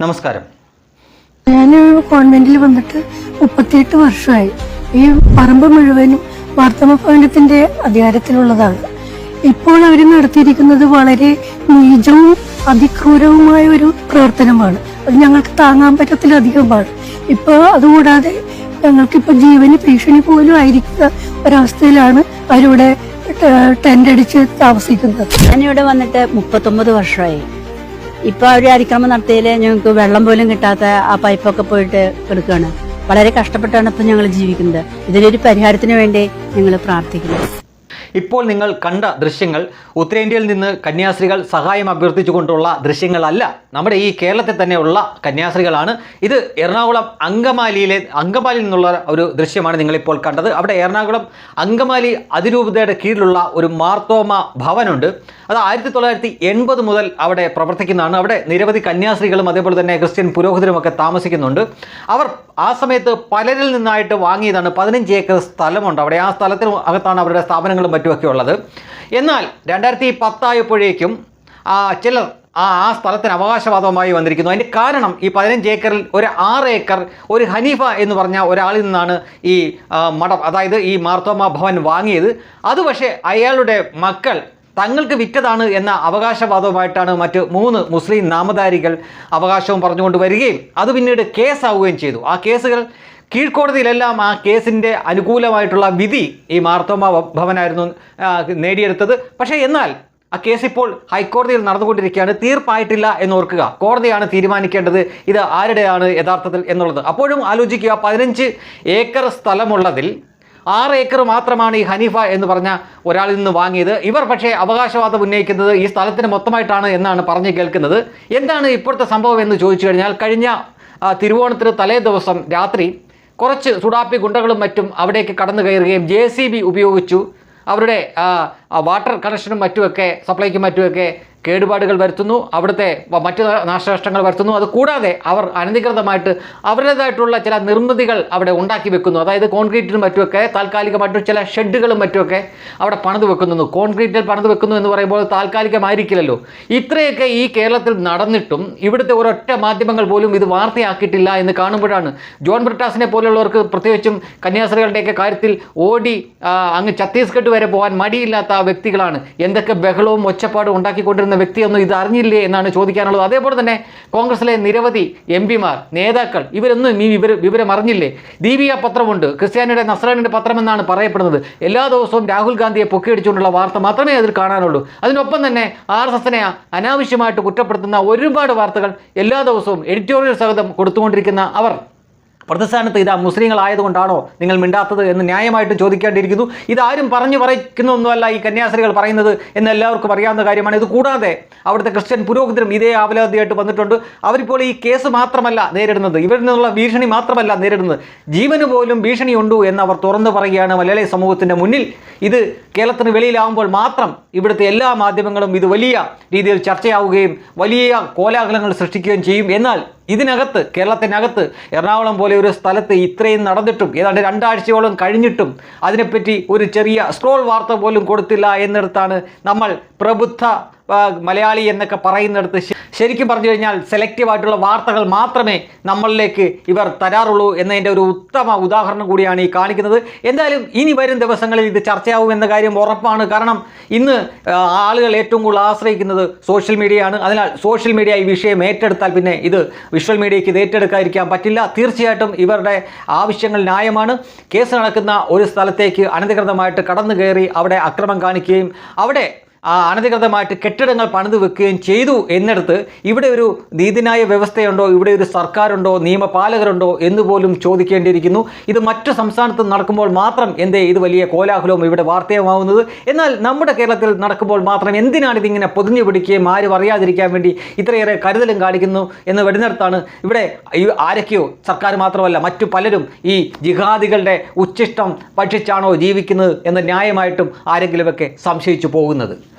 നമസ്കാരം. ഞാൻ കോൺവെന്റിൽ വന്നിട്ട് മുപ്പത്തിയെട്ട് വർഷമായി. ഈ പറമ്പ് മുഴുവനും വാർത്തമ ഭവനത്തിന്റെ അധികാരത്തിലുള്ളതാണ്. ഇപ്പോൾ അവർ നടത്തിയിരിക്കുന്നത് വളരെ നീചവും അതിക്രൂരവുമായ ഒരു പ്രവർത്തനമാണ്. അത് ഞങ്ങൾക്ക് താങ്ങാൻ പറ്റത്തിലധികമാണ്. ഇപ്പോൾ അതുകൂടാതെ ഞങ്ങൾക്കിപ്പോൾ ജീവന് ഭീഷണി പോലും ആയിരിക്കുന്ന ഒരവസ്ഥയിലാണ് അവരിവിടെ ടെന്റ് അടിച്ച് താമസിക്കുന്നത്. ഞാനിവിടെ വന്നിട്ട് മുപ്പത്തൊമ്പത് വർഷമായി. ഇപ്പൊ അവർ അതിക്രമം നടത്തിയതിൽ ഞങ്ങൾക്ക് വെള്ളം പോലും കിട്ടാത്ത ആ പൈപ്പൊക്കെ പോയിട്ട് എടുക്കുകയാണ് വളരെ കഷ്ടപ്പെട്ടാണ് ഇപ്പൊ ഞങ്ങൾ ജീവിക്കുന്നത്. ഇതിനൊരു പരിഹാരത്തിന് വേണ്ടി ഞങ്ങൾ പ്രാർത്ഥിക്കുന്നു. ഇപ്പോൾ നിങ്ങൾ കണ്ട ദൃശ്യങ്ങൾ ഉത്തരേന്ത്യയിൽ നിന്ന് കന്യാസ്ത്രീകൾ സഹായം അഭ്യർത്ഥിച്ചുകൊണ്ടുള്ള ദൃശ്യങ്ങളല്ല. നമ്മുടെ ഈ കേരളത്തിൽ തന്നെയുള്ള കന്യാസ്ത്രീകളാണ്. ഇത് എറണാകുളം അങ്കമാലിയിലെ അങ്കമാലിയിൽ നിന്നുള്ള ഒരു ദൃശ്യമാണ് നിങ്ങളിപ്പോൾ കണ്ടത്. അവിടെ എറണാകുളം അങ്കമാലി അതിരൂപതയുടെ കീഴിലുള്ള ഒരു മാർത്തോമ ഭവനുണ്ട്. അത് ആയിരത്തി തൊള്ളായിരത്തി എൺപത് മുതൽ അവിടെ പ്രവർത്തിക്കുന്നതാണ്. അവിടെ നിരവധി കന്യാസ്ത്രീകളും അതേപോലെ തന്നെ ക്രിസ്ത്യൻ പുരോഹിതരുമൊക്കെ താമസിക്കുന്നുണ്ട്. അവർ ആ സമയത്ത് പലരിൽ നിന്നായിട്ട് വാങ്ങിയതാണ്. പതിനഞ്ച് ഏക്കർ സ്ഥലമുണ്ട്. അവിടെ ആ സ്ഥലത്തിന് അകത്താണ് അവരുടെ സ്ഥാപനങ്ങളും മറ്റുമൊക്കെ ഉള്ളത്. എന്നാൽ രണ്ടായിരത്തി പത്തായപ്പോഴേക്കും ചിലർ ആ ആ സ്ഥലത്തിന് അവകാശവാദവുമായി വന്നിരിക്കുന്നു. അതിന്റെ കാരണം ഈ പതിനഞ്ച് ഏക്കറിൽ ഒരു ആറ് ഏക്കർ ഒരു ഹനീഫ എന്ന് പറഞ്ഞ ഒരാളിൽ നിന്നാണ് ഈ മഠം അതായത് ഈ മാർത്തോമ ഭവൻ വാങ്ങിയത്. അത് പക്ഷേ അയാളുടെ മക്കൾ തങ്ങൾക്ക് വിറ്റതാണ് എന്ന അവകാശവാദവുമായിട്ടാണ് മറ്റ് മൂന്ന് മുസ്ലിം നാമധാരികൾ അവകാശവും പറഞ്ഞുകൊണ്ട് വരികയും അത് പിന്നീട് കേസാവുകയും ചെയ്തു. ആ കേസുകൾ കീഴ്ക്കോടതിയിലെല്ലാം ആ കേസിന്റെ അനുകൂലമായിട്ടുള്ള വിധി ഈ മാർത്തോമ ഭവനായിരുന്നു നേടിയെടുത്തത്. പക്ഷേ എന്നാൽ ആ കേസ് ഇപ്പോൾ ഹൈക്കോടതിയിൽ നടന്നുകൊണ്ടിരിക്കുകയാണ്. തീർപ്പായിട്ടില്ല എന്നോർക്കുക. കോടതിയാണ് തീരുമാനിക്കേണ്ടത്. ഇത് ആരുടെയാണ് യഥാർത്ഥത്തിൽ എന്നുള്ളത്. അപ്പോഴും ആലോചിക്കുക. പതിനഞ്ച് ഏക്കർ സ്ഥലമുള്ളതിൽ ആറ് ഏക്കർ മാത്രമാണ് ഈ ഹനീഫ എന്ന് പറഞ്ഞ ഒരാളിൽ നിന്ന് വാങ്ങിയത്. ഇവർ പക്ഷേ അവകാശവാദം ഉന്നയിക്കുന്നത് ഈ സ്ഥലത്തിന് മൊത്തമായിട്ടാണ് എന്നാണ് പറഞ്ഞു കേൾക്കുന്നത്. എന്താണ് ഇപ്പോഴത്തെ സംഭവം എന്ന് ചോദിച്ചു കഴിഞ്ഞാൽ കഴിഞ്ഞ തിരുവോണത്തിന് തലേ ദിവസം രാത്രി കുറച്ച് സുഡാപ്പി ഗുണ്ടകളും മറ്റും അവിടേക്ക് കടന്നു കയറുകയും ജെ സി ബി ഉപയോഗിച്ചു. അവരുടെ വാട്ടർ കണക്ഷനും മറ്റുമൊക്കെ സപ്ലൈക്കും മറ്റുമൊക്കെ കേടുപാടുകൾ വരുത്തുന്നു അവിടുത്തെ മറ്റ് നാശനഷ്ടങ്ങൾ വരുത്തുന്നു. അത് കൂടാതെ അവർ അനധികൃതമായിട്ട് അവരുടേതായിട്ടുള്ള ചില നിർമ്മിതികൾ അവിടെ ഉണ്ടാക്കി വെക്കുന്നു. അതായത് കോൺക്രീറ്റിനും മറ്റുമൊക്കെ താൽക്കാലികമായിട്ട് ചില ഷെഡുകളും മറ്റുമൊക്കെ അവിടെ പണിത് വെക്കുന്നു. കോൺക്രീറ്റിൽ പണിത് വെക്കുന്നു എന്ന് പറയുമ്പോൾ താൽക്കാലികമായിരിക്കില്ലല്ലോ. ഇത്രയൊക്കെ ഈ കേരളത്തിൽ നടന്നിട്ടും ഇവിടുത്തെ ഒരൊറ്റ മാധ്യമങ്ങൾ പോലും ഇത് വാർത്തയാക്കിയിട്ടില്ല എന്ന് കാണുമ്പോഴാണ് ജോൺ ബ്രിട്ടാസിനെ പോലുള്ളവർക്ക് പ്രത്യേകിച്ചും കന്യാസ്ത്രീകളുടെയൊക്കെ കാര്യത്തിൽ ഓടി അങ്ങ് ഛത്തീസ്ഗഡ് വരെ പോകാൻ മടിയില്ലാത്ത വ്യക്തികളാണ്. എന്തൊക്കെ ബഹളവും ഒച്ചപ്പാടും ഉണ്ടാക്കിക്കൊണ്ടിരുന്ന വ്യക്തിയൊന്നും ഇത് അറിഞ്ഞില്ലേ എന്നാണ് ചോദിക്കാനുള്ളത്. അതേപോലെ തന്നെ കോൺഗ്രസിലെ നിരവധി എം പിമാർ നേതാക്കൾ ഇവരൊന്നും ഈ വിവര വിവരം അറിഞ്ഞില്ലേ? ദീപിക പത്രമുണ്ട് ക്രിസ്ത്യാനിയുടെ നസ്രാനിയുടെ പത്രമെന്നാണ് പറയപ്പെടുന്നത്. എല്ലാ ദിവസവും രാഹുൽ ഗാന്ധിയെ പൊക്കിയടിച്ചുകൊണ്ടുള്ള വാർത്ത മാത്രമേ അതിൽ കാണാനുള്ളൂ. അതിനൊപ്പം തന്നെ ആർ എസ് എസിനെ അനാവശ്യമായിട്ട് കുറ്റപ്പെടുത്തുന്ന ഒരുപാട് വാർത്തകൾ എല്ലാ ദിവസവും എഡിറ്റോറിയൽ സഹിതം കൊടുത്തുകൊണ്ടിരിക്കുന്ന അവർ. പ്രതിസ്ഥാനത്ത് ഇതാ മുസ്ലിങ്ങളായതുകൊണ്ടാണോ നിങ്ങൾ മിണ്ടാത്തത് എന്ന് ന്യായമായിട്ടും ചോദിക്കേണ്ടിയിരിക്കുന്നു ഇതാരും പറഞ്ഞു പറയിക്കുന്നൊന്നുമല്ല ഈ കന്യാസ്ത്രീകൾ പറയുന്നത് എന്ന് എല്ലാവർക്കും അറിയാവുന്ന കാര്യമാണ്. ഇത് കൂടാതെ അവിടുത്തെ ക്രിസ്ത്യൻ പുരോഹിതരും ഇതേ ആവലാതിയായിട്ട് വന്നിട്ടുണ്ട്. അവരിപ്പോൾ ഈ കേസ് മാത്രമല്ല നേരിടുന്നത്. ഇവരിൽ നിന്നുള്ള ഭീഷണി മാത്രമല്ല നേരിടുന്നത്. ജീവന് പോലും ഭീഷണിയുണ്ടു എന്ന് അവർ തുറന്നു പറയുകയാണ് മലയാളി സമൂഹത്തിന്റെ മുന്നിൽ. ഇത് കേരളത്തിന് വെളിയിലാവുമ്പോൾ മാത്രം ഇവിടുത്തെ എല്ലാ മാധ്യമങ്ങളും ഇത് വലിയ രീതിയിൽ ചർച്ചയാവുകയും വലിയ കോലാഹലങ്ങൾ സൃഷ്ടിക്കുകയും ചെയ്യും. എന്നാൽ ഇതിനകത്ത് കേരളത്തിനകത്ത് എറണാകുളം പോലെ ഒരു സ്ഥലത്ത് ഇത്രയും നടന്നിട്ടും ഏതാണ്ട് രണ്ടാഴ്ചയോളം കഴിഞ്ഞിട്ടും അതിനെപ്പറ്റി ഒരു ചെറിയ സ്ക്രോൾ വാർത്ത പോലും കൊടുത്തില്ല എന്നിടത്താണ് നമ്മൾ പ്രബുദ്ധ മലയാളി എന്നൊക്കെ പറയുന്നിടത്ത് ശരിക്കും പറഞ്ഞു കഴിഞ്ഞാൽ സെലക്റ്റീവ് ആയിട്ടുള്ള വാർത്തകൾ മാത്രമേ നമ്മളിലേക്ക് ഇവർ തരാറുള്ളൂ എന്നതിന്റെ ഒരു ഉത്തമ ഉദാഹരണം കൂടിയാണ് ഈ കാണിക്കുന്നത്. എന്തായാലും ഇനി വരും ദിവസങ്ങളിൽ ഇത് ചർച്ചയാവും എന്ന കാര്യം ഉറപ്പാണ്. കാരണം ഇന്ന് ആളുകൾ ഏറ്റവും കൂടുതൽ ആശ്രയിക്കുന്നത് സോഷ്യൽ മീഡിയയാണ്. അതിനാൽ സോഷ്യൽ മീഡിയ ഈ വിഷയം ഏറ്റെടുത്താൽ പിന്നെ ഇത് വിഷ്വൽ മീഡിയയ്ക്ക് ഇത് ഏറ്റെടുക്കാതിരിക്കാൻ പറ്റില്ല. തീർച്ചയായിട്ടും ഇവരുടെ ആവശ്യങ്ങൾ ന്യായമാണ്. കേസ് നടക്കുന്ന ഒരു സ്ഥലത്തേക്ക് അനധികൃതമായിട്ട് കടന്നു കയറി അവിടെ അക്രമം കാണിക്കുകയും അവിടെ അനധികൃതമായിട്ട് കെട്ടിടങ്ങൾ പണിത് വെക്കുകയും ചെയ്തു എന്നിടത്ത് ഇവിടെ ഒരു നീതിന്യായ വ്യവസ്ഥയുണ്ടോ? ഇവിടെ ഒരു സർക്കാരുണ്ടോ? നിയമപാലകരുണ്ടോ എന്ന് പോലും ചോദിക്കേണ്ടിയിരിക്കുന്നു. ഇത് മറ്റു സംസ്ഥാനത്ത് നടക്കുമ്പോൾ മാത്രം എന്തേ ഇത് വലിയ കോലാഹലവും ഇവിടെ വാർത്തയുമാവുന്നത്? എന്നാൽ നമ്മുടെ കേരളത്തിൽ നടക്കുമ്പോൾ മാത്രം എന്തിനാണ് ഇതിങ്ങനെ പൊതിഞ്ഞു പിടിക്കുകയും ആരും അറിയാതിരിക്കാൻ വേണ്ടി ഇത്രയേറെ കരുതലും കാണിക്കുന്നു എന്ന് വരുന്നിടത്താണ് ഇവിടെ ആരൊക്കെയോ? സർക്കാർ മാത്രമല്ല മറ്റു പലരും ഈ ജിഹാദികളുടെ ഉച്ഛിഷ്ടം ഭക്ഷിച്ചാണോ ജീവിക്കുന്നത് എന്ന് ന്യായമായിട്ടും ആരെങ്കിലുമൊക്കെ സംശയിച്ചു പോകുന്നത്.